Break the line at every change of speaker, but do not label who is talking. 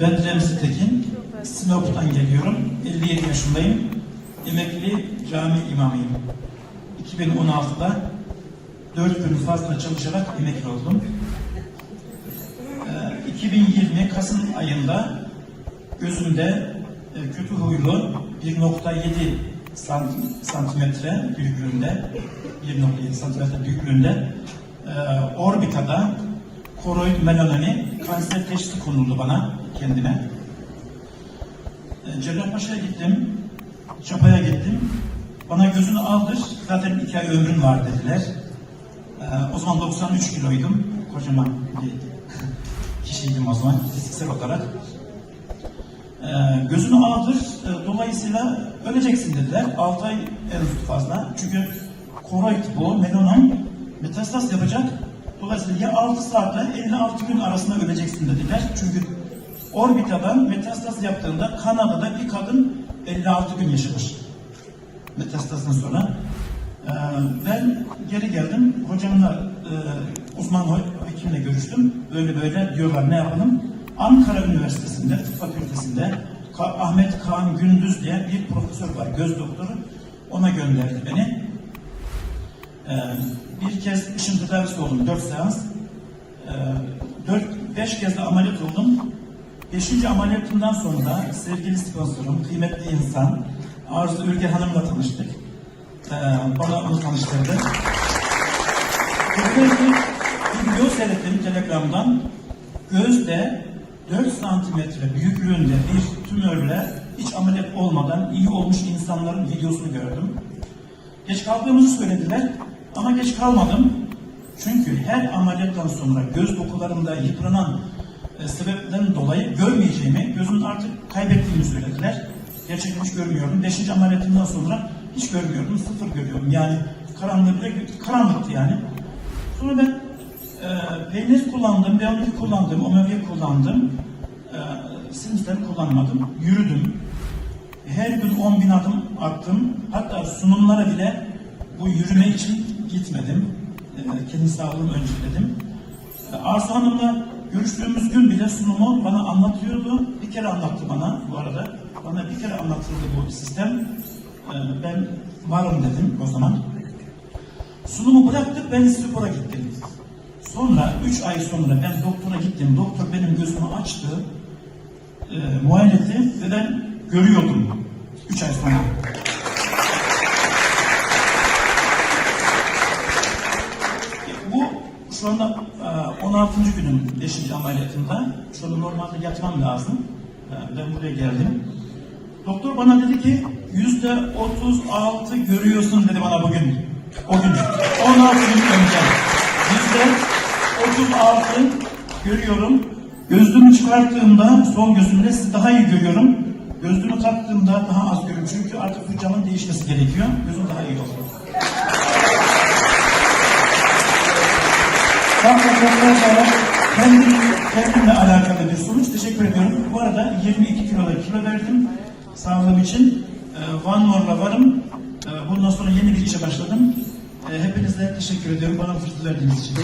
Ben Remzi Tekin. Sinop'tan geliyorum. 57 yaşındayım. Emekli cami imamıyım. 2016'da 4 gün fazla çalışarak emekli oldum. Ee, 2020 Kasım ayında gözümde e, kötü huylu 1.7 sant- santimetre büyüklüğünde 1.7 santimetre büyüklüğünde e, orbitada koroid melanoni kanser teşhisi konuldu bana kendime. E, Cerrahpaşa'ya gittim, Çapa'ya gittim. Bana gözünü aldır, zaten iki ay ömrün var dediler. E, o zaman 93 kiloydum, kocaman bir kişiydim o zaman fiziksel olarak. E, gözünü aldır, dolayısıyla öleceksin dediler. 6 ay en fazla. Çünkü koroid bu, melanom metastaz yapacak. Dolayısıyla ya 6 saatle 56 gün arasında öleceksin dediler. Çünkü orbitadan metastaz yaptığında Kanada'da bir kadın 56 gün yaşamış. Metastazdan sonra. Ee, ben geri geldim. Hocamla e, uzman hekimle görüştüm. Böyle böyle diyorlar ne yapalım? Ankara Üniversitesi'nde, tıp fakültesinde Ahmet Kaan Gündüz diye bir profesör var, göz doktoru. Ona gönderdi beni. Ee, bir kez ışın tedavisi oldum, 4 seans. Ee, 4-5 kez de ameliyat oldum. Beşinci ameliyatımdan sonra sevgili sponsorum, kıymetli insan Arzu Ülge Hanım'la tanıştık. Ee, bana onu tanıştırdı. Bir video seyrettim Telegram'dan. Gözde 4 santimetre büyüklüğünde bir tümörle hiç ameliyat olmadan iyi olmuş insanların videosunu gördüm. Geç kaldığımızı söylediler ama geç kalmadım. Çünkü her ameliyattan sonra göz dokularında yıpranan e, sebepten dolayı görmeyeceğimi, gözümün artık kaybettiğimi söylediler. Gerçekten hiç görmüyordum. Beşinci ameliyatımdan sonra hiç görmüyordum. Sıfır görüyorum. Yani karanlık bile karanlıktı yani. Sonra ben e, peynir kullandım, B12 kullandım, omega kullandım. E, sinüsleri kullanmadım. Yürüdüm. Her gün 10 bin adım attım. Hatta sunumlara bile bu yürüme için gitmedim. E, kendi sağlığımı önceledim. E, Arzu Hanım'la görüştüğümüz gün bile sunumu bana anlatıyordu. Bir kere anlattı bana bu arada. Bana bir kere anlatıldı bu sistem. E, ben varım dedim o zaman. Sunumu bıraktık ben spora gittim. Sonra 3 ay sonra ben doktora gittim. Doktor benim gözümü açtı. E, muayene etti ve ben görüyordum. 3 ay sonra. Bu şu anda e, 16. günüm 5. ameliyatımda. Şu anda normalde yatmam lazım. E, Ben buraya geldim. Doktor bana dedi ki yüzde 36 görüyorsun dedi bana bugün. O gün. 16 gün önce. Yüzde 36 görüyorum. Gözlüğümü çıkarttığımda sol gözümle sizi daha iyi görüyorum. Gözlüğümü taktığımda daha az görüyorum. Çünkü artık bu değişmesi gerekiyor. Gözüm daha iyi oldu. Hakikaten sonra kendim, kendimle alakalı bir sonuç. Teşekkür ediyorum. Bu arada 22 kilo da kilo verdim sağlığım için. Ee, One More'la varım. Ee, bundan sonra yeni bir işe başladım. Ee, hepinize teşekkür ediyorum bana bu fırsatı verdiğiniz için.